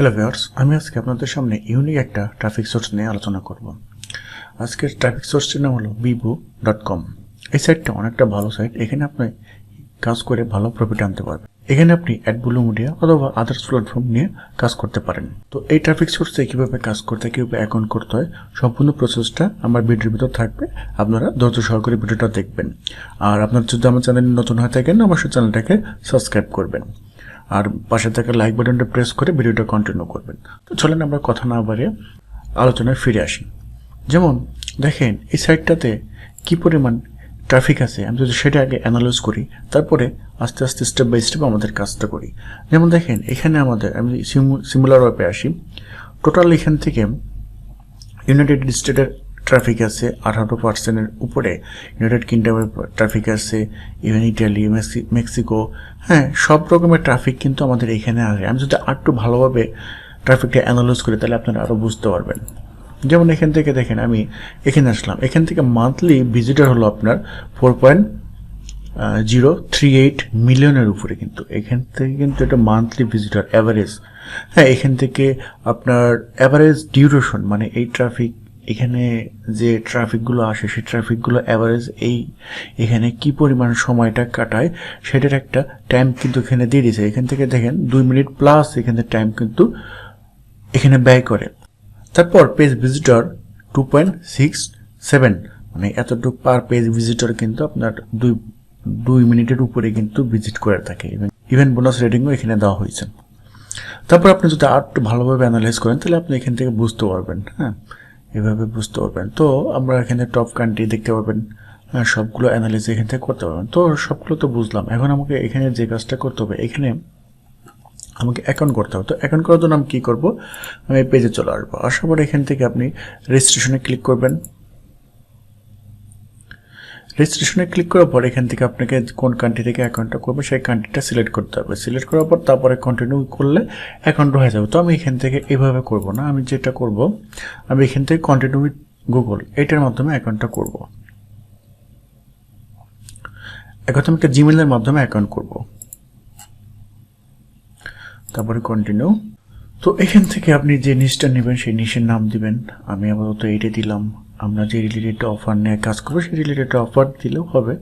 Hello viewers আমি আজকে আপনাদের সামনে ইউনিক একটা ট্রাফিক সোর্স নিয়ে আলোচনা করব। আজকের ট্রাফিক সোর্সটির নাম হলো বিবু ডট কম এই সাইটটা অনেকটা ভালো সাইট এখানে আপনি কাজ করে ভালো প্রফিট আনতে পারবেন। এখানে আপনি অ্যাডবুলো মিডিয়া অথবা আদার্স প্ল্যাটফর্ম নিয়ে কাজ করতে পারেন। তো এই ট্রাফিক সোর্সে কীভাবে কাজ করতে হয় কীভাবে অ্যাকাউন্ট করতে হয়, সম্পূর্ণ প্রসেসটা আমার ভিডিওর ভিতর থাকবে। আপনারা ধৈর্য সহকারে ভিডিওটা দেখবেন। আর আপনার যদি আমার চ্যানেল নতুন হয়ে থাকেন, অবশ্যই চ্যানেলটাকে সাবস্ক্রাইব করবেন। আর পাশে থাকা লাইক বাটনটা প্রেস করে ভিডিওটা কন্টিনিউ করবেন। তো চলেন আমরা কথা না বাড়িয়ে আলোচনায় ফিরে আসি। যেমন, দেখেন, এই সাইটটাতে কি পরিমাণ ট্রাফিক আছে? আমি যদি সেটা আগে অ্যানালাইজ করি, তারপরে আস্তে আস্তে স্টেপ বাই স্টেপ আমাদের কাজটা করি। যেমন দেখেন, এখানে আমাদের, আমি সিমুলার ওয়েপে আসি। টোটাল এখান থেকে ইউনাইটেড স্টেটের ট্রাফিক আছে আঠারো পার্সেন্টের উপরে। ইউনাইটেড কিংডমের ট্রাফিক আছে ইভেন ইটালি মেক্সিকো হ্যাঁ সব রকমের ট্রাফিক কিন্তু আমাদের এখানে আসে। আমি যদি আরেকটু ভালোভাবে ট্রাফিকটা অ্যানালাইজ করি, তাহলে আপনারা আরও বুঝতে পারবেন। যেমন এখান থেকে দেখেন, আমি এখানে আসলাম। এখান থেকে মান্থলি ভিজিটার হলো আপনার four point zero three eight মিলিয়নের উপরে কিন্তু। এখান থেকে কিন্তু এটা মান্থলি ভিজিটার অ্যাভারেজ হ্যাঁ এখান থেকে আপনার অ্যাভারেজ ডিউরেশন মানে এই ট্রাফিক এখানে যে ট্রাফিকগুলো আসে, সেই ট্রাফিকগুলো অ্যাভারেজ এই এখানে কি পরিমাণ সময়টা কাটায়, সেটার একটা টাইম কিন্তু এখানে দিয়ে দিয়েছে। এখান থেকে দেখেন, দুই মিনিট প্লাস এখানে টাইম কিন্তু এখানে ব্যয় করে। তারপর page visitor two point six seven মানে এতটুকু পার পেজ ভিজিটর কিন্তু আপনার দুই দুই মিনিটের উপরে কিন্তু ভিজিট করে থাকে। ইভেন বোনাস রেটিংও এখানে দেওয়া হয়েছে। তারপর আপনি যদি আর একটু ভালোভাবে অ্যানালাইজ করেন, তাহলে আপনি এখান থেকে বুঝতে পারবেন হ্যাঁ। এভাবে বুঝতে পারবেন। তো আমরা এখানে টপ কান্ট্রি দেখতে পারবেন। সবগুলো অ্যানালিস এখান থেকে করতে পারবেন। তো সবগুলো তো বুঝলাম। এখন আমাকে এখানে যে কাজটা করতে হবে, এখানে আমাকে অ্যাকাউন্ট করতে হবে। তো অ্যাকাউন্ট করার জন্য আমি কী করব? আমি পেজে চলে আসব। আসার পর এখান থেকে আপনি রেজিস্ট্রেশনে ক্লিক করবেন। রেজিস্ট্রেশনে ক্লিক করার পর এখান থেকে আপনাকে কোন কান্ট্রি থেকে অ্যাকাউন্টটা করবে, সেই কান্ট্রিটা সিলেক্ট করতে হবে। সিলেক্ট করার পর তারপরে কন্টিনিউ করলে অ্যাকাউন্ট হয়ে যাবে। তো আমি এখান থেকে এভাবে করব না। আমি যেটা করব, আমি এখান থেকে কন্টিনিউ গুগল এটার মাধ্যমে অ্যাকাউন্টটা করব। এখন আমি একটা জিমেলের মাধ্যমে অ্যাকাউন্ট করব। তারপরে কন্টিনিউ তো এখান থেকে আপনি যে নিচটা নেবেন, সেই নিচের নাম দিবেন। আমি আপাতত এইটা দিলাম। আমরা যে রিলেটেড অফার নিয়ে কাজ করব, সেই রিলেটেড অফার দিলেও হবে।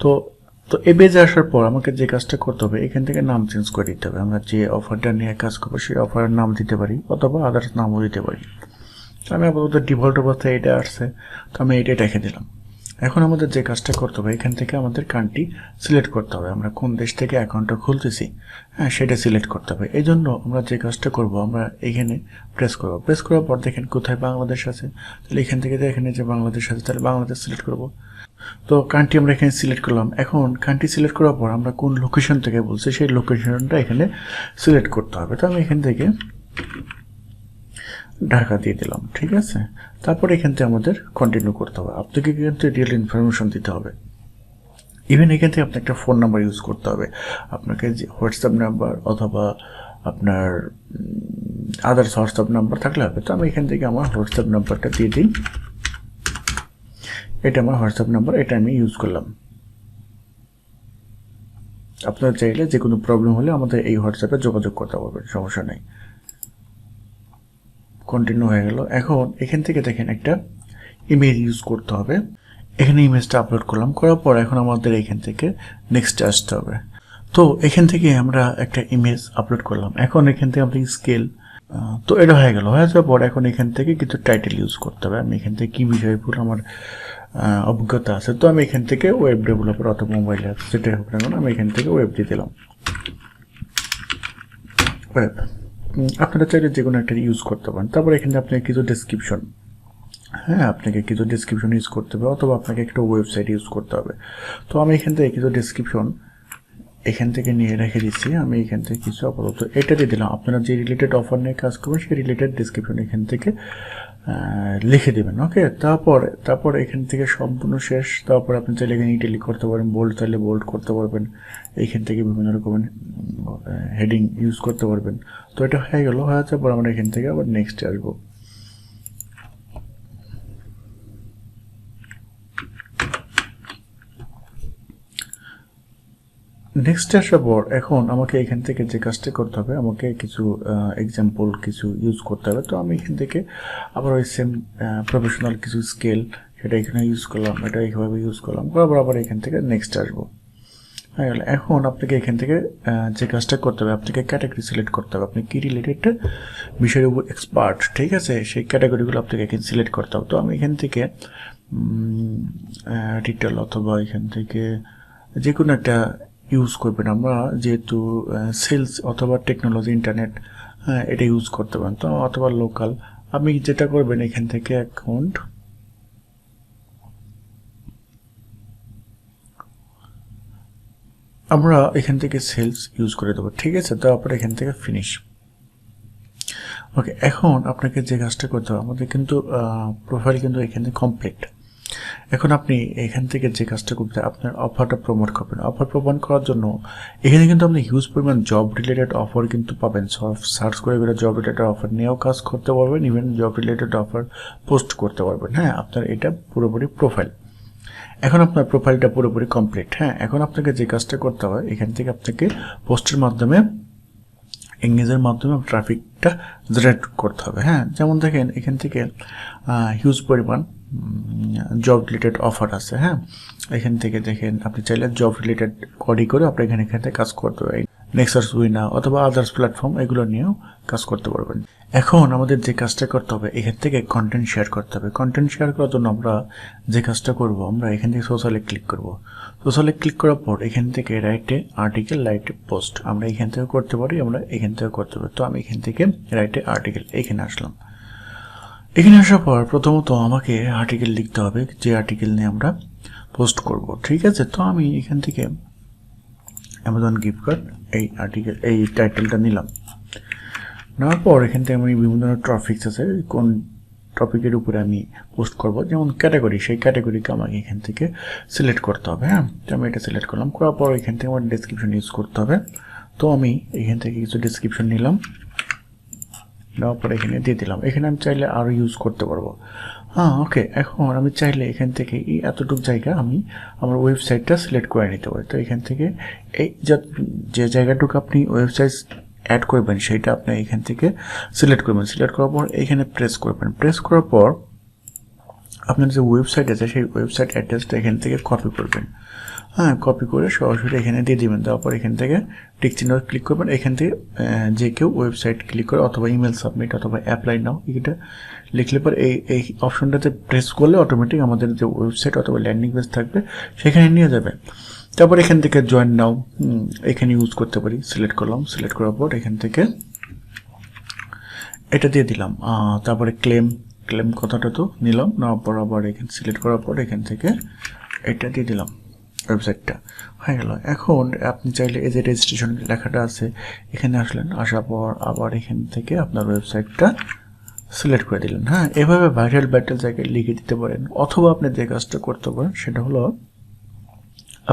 তো তো এ বেজে আসার পর আমাকে যে কাজটা করতে হবে, এখান থেকে নাম চেঞ্জ করে দিতে হবে। আমরা যে অফারটা নিয়ে কাজ করব, সেই অফারের নাম দিতে পারি, অথবা আদার্স নামও দিতে পারি। আমি আপাতত ডিফল্ট অবস্থায় এটা আসছে। তো আমি এটাই রেখে দিলাম। এখন আমাদের যে কাজটা করতে হবে, এখান থেকে আমাদের কান্ট্রি সিলেক্ট করতে হবে। আমরা কোন দেশ থেকে অ্যাকাউন্টটা খুলতেছি হ্যাঁ সেটা সিলেক্ট করতে হবে। এই জন্য আমরা যে কাজটা করব, আমরা এখানে প্রেস করব। প্রেস করার পর দেখেন কোথায় বাংলাদেশ আছে। তাহলে এখান থেকে এখানে যে বাংলাদেশ আছে, তাহলে বাংলাদেশ সিলেক্ট করব। তো কান্ট্রি আমরা এখানে সিলেক্ট করলাম। এখন কান্ট্রি সিলেক্ট করার পর আমরা কোন লোকেশন থেকে বলছি, সেই লোকেশনটা এখানে সিলেক্ট করতে হবে। তো আমি এখান থেকে ঢাকা দিয়ে দিলাম, ঠিক আছে? তারপর এখান থেকে আমাদের কন্টিনিউ করতে হবে। আপনাকে কিন্তু রিয়েল ইনফরমেশন দিতে হবে। ইভেন এখান থেকে আপনার একটা ফোন নাম্বার ইউজ করতে হবে। আপনাকে যে হোয়াটসঅ্যাপ নাম্বার অথবা আপনার আদার্স হোয়াটসঅ্যাপ নাম্বার থাকলে হবে। তো আমি এখান থেকে আমার হোয়াটসঅ্যাপ নাম্বারটা দিয়ে দিই। এটা আমার হোয়াটসঅ্যাপ নাম্বার এটা আমি ইউজ করলাম। আপনারা চাইলে যে কোনো প্রবলেম হলে আমাদের এই হোয়াটসঅ্যাপে যোগাযোগ করতে পারবেন, সমস্যা নেই। কন্টিনিউ হয়ে গেল। এখন এখান থেকে দেখেন একটা ইমেজ ইউজ করতে হবে। এখানে ইমেজটা আপলোড করলাম, করার পর এখন আমাদের এখান থেকে নেক্সট আসতে হবে। তো এখান থেকে আমরা একটা ইমেজ আপলোড করলাম। এখন এখান থেকে আমাদের স্কেল তো এটা হয়ে গেল। হয়ে যাওয়ার পর এখন এখান থেকে কিছু টাইটেল ইউজ করতে হবে। আমি এখান থেকে কী বিষয় পুরো আমার অভিজ্ঞতা আছে, তো আমি এখান থেকে ওয়েব ডেভেলপার অথবা মোবাইল আছে, সেটাই হোক না আমি এখান থেকে ওয়েব দিয়ে দিলাম। ওয়েব আপনারা চাইলে যে কোনো একটা ইউজ করতে পারেন। তারপর এখানে আপনার কিছু ডেসক্রিপশন হ্যাঁ আপনাকে কিছু ডেসক্রিপশন ইউজ করতে হবে, অথবা আপনাকে একটা ওয়েবসাইট ইউজ করতে হবে। তো আমি এখান থেকে কিছু ডেসক্রিপশন এখান থেকে নিয়ে রেখে দিচ্ছি। আমি এখান থেকে কিছু আপাতত এটা দিয়ে দিলাম। আপনারা যে রিলেটেড অফার নিয়ে কাজ করবেন, সেই রিলেটেড ডিসক্রিপশন এখান থেকে লিখে দেবেন ওকে তারপর তারপর এখান থেকে সম্পূর্ণ শেষ, তারপর আপনি চাইলে এখানে ইটালি করতে পারেন বোল্ড চাইলে বোল্ড করতে পারবেন, এখান থেকে বিভিন্ন রকমের হেডিং ইউজ করতে পারবেন। তো এটা হয়ে গেল, হয়ে যাওয়ার পর আমরা এখান থেকে আবার নেক্সটে আসব। নেক্সট আসার পর এখন আমাকে এখান থেকে যে কাজটা করতে হবে, আমাকে কিছু এক্সাম্পল কিছু ইউজ করতে হবে। তো আমি এখান থেকে আবার ওই সেম প্রফেশনাল কিছু স্কেল সেটা এখানে ইউজ করলাম, এটা এইভাবে ইউজ করলাম। বরাবর আবার এখান থেকে নেক্সট আসব। হয়ে গেল। এখন আপনাকে এখান থেকে যে কাজটা করতে হবে, আপনাকে ক্যাটাগরি সিলেক্ট করতে হবে। আপনি কী রিলেটেড বিষয়ের উপর এক্সপার্ট ঠিক আছে? সেই ক্যাটাগরিগুলো আপনাকে এখানে সিলেক্ট করতে হবে। তো আমি এখান থেকে রিটেল অথবা এখান থেকে যে কোনো একটা ইউজ করবেন। আমরা যেহেতু সেলস অথবা টেকনোলজি ইন্টারনেট এটা ইউজ করতে পারেন। তো অথবা লোকাল আপনি যেটা করবেন এখান থেকে অ্যাকাউন্ট আমরা এখান থেকে সেলস ইউজ করে দেবো। ঠিক আছে? তারপরে এখান থেকে ফিনিশ ওকে এখন আপনাকে যে কাজটা করতে হবে, আমাদের কিন্তু প্রোফাইল কিন্তু এখানে কমপ্লিট এখন আপনি এখান থেকে যে কাজটা করতে আপনার অফারটা প্রমোট করবেন। অফার প্রমোট করার জন্য এখানে কিন্তু আপনি হিউজ পরিমাণ জব রিলেটেড অফার কিন্তু পাবেন। সার্চ করে করে জব রিলেটেড অফার নিয়েও কাজ করতে পারবেন even job related offer post করতে পারবেন। হ্যাঁ আপনার এটা পুরোপুরি প্রোফাইল এখন আপনার প্রোফাইলটা পুরোপুরি কমপ্লিট হ্যাঁ এখন আপনাকে যে কাজটা করতে হয় এখান থেকে আপনাকে পোস্টের মাধ্যমে এঙ্গেজের মাধ্যমে ট্রাফিকটা জেনারেট করতে হবে। হ্যাঁ যেমন দেখেন, এখান থেকে হিউজ পরিমাণ জব রিলেটেড অফার আছে হ্যাঁ? এখান থেকে দেখেন, আপনি চাইলে জব রিলেটেড কডি করে আপনি এখানে এখান কাজ করতে পারেন। নেক্সাস উইনা অথবা আদার্স প্ল্যাটফর্ম এগুলো নিয়েও কাজ করতে পারবেন। এখন আমাদের যে কাজটা করতে হবে, এখান থেকে কন্টেন্ট শেয়ার করতে হবে। কন্টেন্ট শেয়ার করার জন্য আমরা যে কাজটা করব, আমরা এখান থেকে সোশ্যালে ক্লিক করব। সোশ্যালে ক্লিক করার পর এখান থেকে রাইটে আর্টিকেল রাইটে পোস্ট আমরা এখান থেকে করতে পারি, আমরা এখান থেকে করতে পারি। তো আমি এখান থেকে রাইটে আর্টিকেল এখানে আসলাম। এখানে আসার পর প্রথমত আমাকে আর্টিকেল লিখতে হবে, যে আর্টিকেল নিয়ে আমরা পোস্ট করব, ঠিক আছে? তো আমি এখান থেকে অ্যামাজন গিফট কার্ড এই আর্টিকেল এই টাইটেলটা নিলাম। নেওয়ার পর এখান থেকে আমি বিভিন্ন ধরনের টপিক্স আছে, কোন টপিকের উপরে আমি পোস্ট করব, যেমন ক্যাটাগরি সেই ক্যাটাগরিকে আমাকে এখান থেকে সিলেক্ট করতে হবে হ্যাঁ? তো আমি এটা সিলেক্ট করলাম, করার পর এখান থেকে আমার ডেসক্রিপশন ইউজ করতে হবে। তো আমি এখান থেকে কিছু ডেসক্রিপশন নিলাম। নেওয়ার পরে এখানে দিয়ে দিলাম। এখানে আমি চাইলে আরও ইউজ করতে পারব। হ্যাঁ ওকে এখন আমি চাইলে এখান থেকে এই এতটুকু জায়গা আমি আমার ওয়েবসাইটটা সিলেক্ট করে নিতে পারি। তো এখান থেকে এই যা- জায়গাটুকু আপনি ওয়েবসাইট অ্যাড করবেন, সেটা আপনি এখান থেকে সিলেক্ট করবেন। সিলেক্ট করার পর এখানে প্রেস করবেন। প্রেস করার পর আপনার যে ওয়েবসাইট আছে, সেই ওয়েবসাইট অ্যাড্রেসটা এখান থেকে কপি করবেন। হ্যাঁ কপি করে সরাসরি এখানে দিয়ে দিবেন। তারপর এখান থেকে টিক চিহ্ন ক্লিক করবেন। এখান থেকে যে কেউ ওয়েবসাইট ক্লিক করে অথবা ইমেল সাবমিট অথবা অ্যাপ্লাই নাও, এটা লিখলে পর এই এই অপশনটাতে প্রেস করলে অটোমেটিক আমাদের যে ওয়েবসাইট অথবা ল্যান্ডিং পেজ থাকবে, সেখানে নিয়ে যাবে। তারপর এখান থেকে জয়েন নাও। এখানে ইউজ করতে পারি। সিলেক্ট করলাম। সিলেক্ট করার পর এখান থেকে এটা দিয়ে দিলাম। তারপরে ক্লেম ক্লেম কথাটা তো নিলাম। নেওয়ার পর আবার এখানে সিলেক্ট করার পর এখান থেকে এটা দিয়ে দিলাম। ওয়েবসাইটটা হয়ে গেল। এখন আপনি চাইলে এই যে রেজিস্ট্রেশন লেখাটা আছে, এখানে আসলেন, আসার পর আবার এখান থেকে আপনার ওয়েবসাইটটা সিলেক্ট করে দিলেন। হ্যাঁ এভাবে ভাইরাল ব্যাটেল জায়গায় লিখে দিতে পারেন, অথবা আপনি যে কাজটা করতে পারেন, সেটা হলো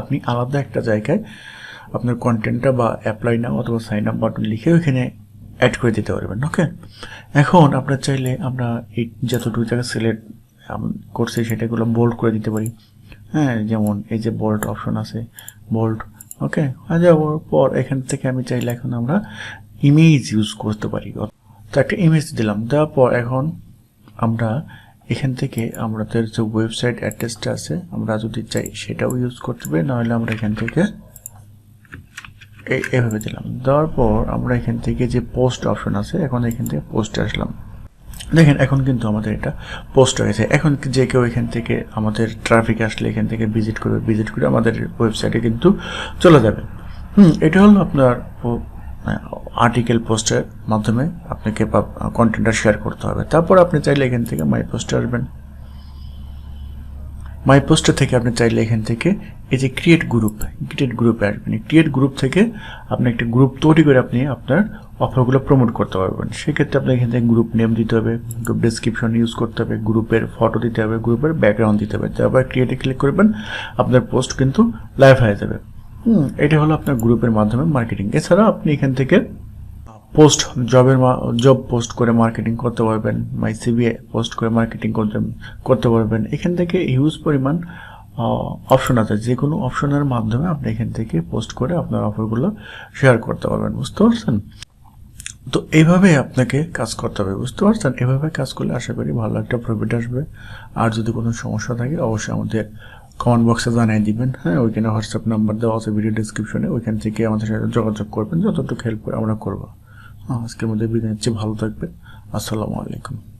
আপনি আলাদা একটা জায়গায় আপনার কন্টেন্টটা বা অ্যাপ্লাই নাও অথবা সাইন আপ বাটন লিখে ওইখানে অ্যাড করে দিতে পারবেন ওকে এখন আপনার চাইলে আমরা এই যতটুকু জায়গায় সিলেক্ট করছি সেটাগুলো বোল্ড করে দিতে পারি। হ্যাঁ যেমন এই যে বোল্ট অপশন আছে বোল্ট ওকে যাওয়ার পর এখান থেকে আমি চাইলে এখন আমরা ইমেজ ইউজ করতে পারি। তো একটা ইমেজ দিলাম, দেওয়ার পর এখন আমরা এখান থেকে আমাদের যে ওয়েবসাইট অ্যাড্রেসটা আছে, আমরা যদি চাই সেটাও ইউজ করতে পারি, নাহলে আমরা এখান থেকে এভাবে দিলাম। দেওয়ার পর আমরা এখান থেকে যে পোস্ট অপশন আছে, এখন এখান থেকে পোস্টে আসলাম। দেখেন, এখন কিন্তু আমাদের এটা পোস্ট হয়েছে এখন যে কেউ এখান থেকে আমাদের ট্রাফিক আসলে এখান থেকে ভিজিট করবে ভিজিট করে আমাদের ওয়েবসাইটে কিন্তু চলে যাবে। হুম, এটা হলো আপনার আর্টিকেল পোস্টের মাধ্যমে আপনাকে কন্টেন্টটা শেয়ার করতে হবে। তারপর আপনি চাইলে এখান থেকে মাই পোস্টে আসবেন। মাই পোস্টার থেকে আপনি চাইলে এখান থেকে এই যে ক্রিয়েট গ্রুপ ক্রিয়েট গ্রুপে আসবেন ক্রিয়েট গ্রুপ থেকে আপনি একটা গ্রুপ তৈরি করে আপনি আপনার অফারগুলো প্রমোট করতে পারবেন। সেক্ষেত্রে আপনার এখান থেকে গ্রুপ নেম দিতে হবে গ্রুপ ডিসক্রিপশন ইউজ করতে হবে গ্রুপের ফটো দিতে হবে গ্রুপের ব্যাকগ্রাউন্ড দিতে হবে। তারপর ক্রিয়েটে ক্লিক করবেন, আপনার পোস্ট কিন্তু লাইভ হয়ে যাবে। হুম, এটা হলো আপনার গ্রুপের মাধ্যমে মার্কেটিং এছাড়া আপনি এখান থেকে পোস্ট জবের জব পোস্ট করে মার্কেটিং করতে পারবেন মাই সিবি পোস্ট করে মার্কেটিং করতে করতে পারবেন। এখান থেকে হিউজ পরিমাণ অপশন আছে। যে কোনো অপশনের মাধ্যমে আপনি এখান থেকে পোস্ট করে আপনার অফারগুলো শেয়ার করতে পারবেন। বুঝতে পারছেন? তো এইভাবে আপনাকে কাজ করতে হবে। বুঝতে পারছেন? এভাবে কাজ করলে আশা করি ভালো একটা প্রফিট আসবে। আর যদি কোনো সমস্যা থাকে, অবশ্যই আমাদের কমেন্ট বক্সে জানিয়ে দিবেন। হ্যাঁ ওইখানে হোয়াটসঅ্যাপ নাম্বার দেওয়া আছে ভিডিও ডিসক্রিপশনে ওইখান থেকে আমাদের সাথে যোগাযোগ করবেন। যতটুকু হেল্প করে আমরা করব। আজকের মধ্যে বিদায় নিচ্ছি ভালো থাকবেন। আসসালামু আলাইকুম।